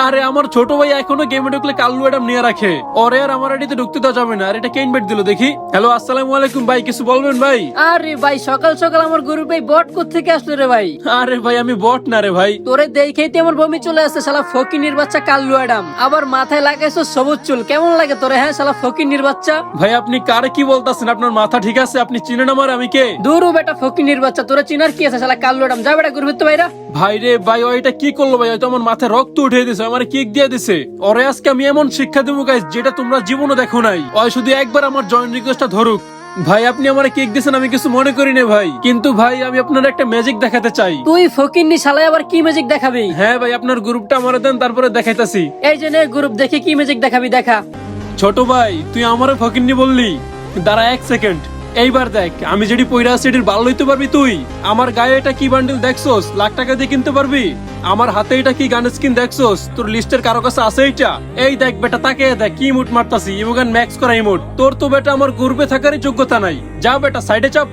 আরে আমার ছোট ভাই এখনও গেমে ঢুকলে কাল্লু ম্যাডাম নিয়ে রাখে। ওরে আর আমার আইডিতে ঢুকতে দেওয়া যাবে না আর এটা কেন বেট দিল দেখি? হ্যালো আসসালামু আলাইকুম ভাই কিছু বলবেন ভাই? আরে ভাই সকাল সকাল আমার গ্রুপে বট থেকে আসলো রে ভাই? আরে ভাই আমি বট না রে ভাই। তোরে দেখেই তো আমার বমি চলে আসছে শালা ফকিনির বাচ্চা কাল্লু অ্যাডাম আবার মাথায় লাগাইছো সবুজ চুল কেমন লাগে তোরে হ্যাঁ শালা ফকিনির বাচ্চা? ভাই আপনি কারে কি বলতাছেন? আপনার মাথা ঠিক আছে? আপনি চিনেন আমার আমি কে? দূরও বেটা ফকিনির বাচ্চা তোরে চিনার কি আছে শালা কাল্লু অ্যাডাম যা বেটা গ্রুপে তো ভাইরা ভাই রে ভাই ও এটা কি করল ভাই? হয়তো আমার মাথায় রক্ত উঠে দিছে আমার কিক দিয়ে দিছে। ওরে আজকে আমি এমন শিক্ষা দেবো গাইস যেটা তোমরা জীবনে দেখো নাই। ওই শুধু একবার আমার জয়েন্ট রিকোয়েস্টটা ধরুক। ভাই আপনি আমার কেক দিয়েছেন আমি কিছু মনে করি না ভাই। কিন্তু ভাই আমি আপনার একটা ম্যাজিক দেখাতে চাই। তুই ফকিন্নি শালায় আবার কি ম্যাজিক দেখাবি? হ্যাঁ ভাই আপনার গ্রুপটা আমার দেন তারপরে দেখাইতাছি। এই যে নে গ্রুপ দেখে কি ম্যাজিক দেখাবি দেখা। ছোট ভাই তুই আমারও ফকিন্নি বললি। দাঁড়া এক সেকেন্ড এইবার দেখ, আমি যেটি পয়রা আছি এটির বাল লইতে পারবি তুই। আমার গায়ে এটা কি বান্ডিল দেখছোস? লাখ টাকা দিয়ে কিনতে পারবি? আমার হাতে এটা কি গান স্কিন দেখছোস? তোর লিস্টের কারও কাছে আছে এটা এই দেখ বেটা, তাকে দেখ, কি মুট মারতাছি। ইমোগান ম্যাক্স করা ইমোট তোর তো বেটা আমার গ্রুপে থাকারই যোগ্যতা নাই। যা বেটা সাইডে চাপ।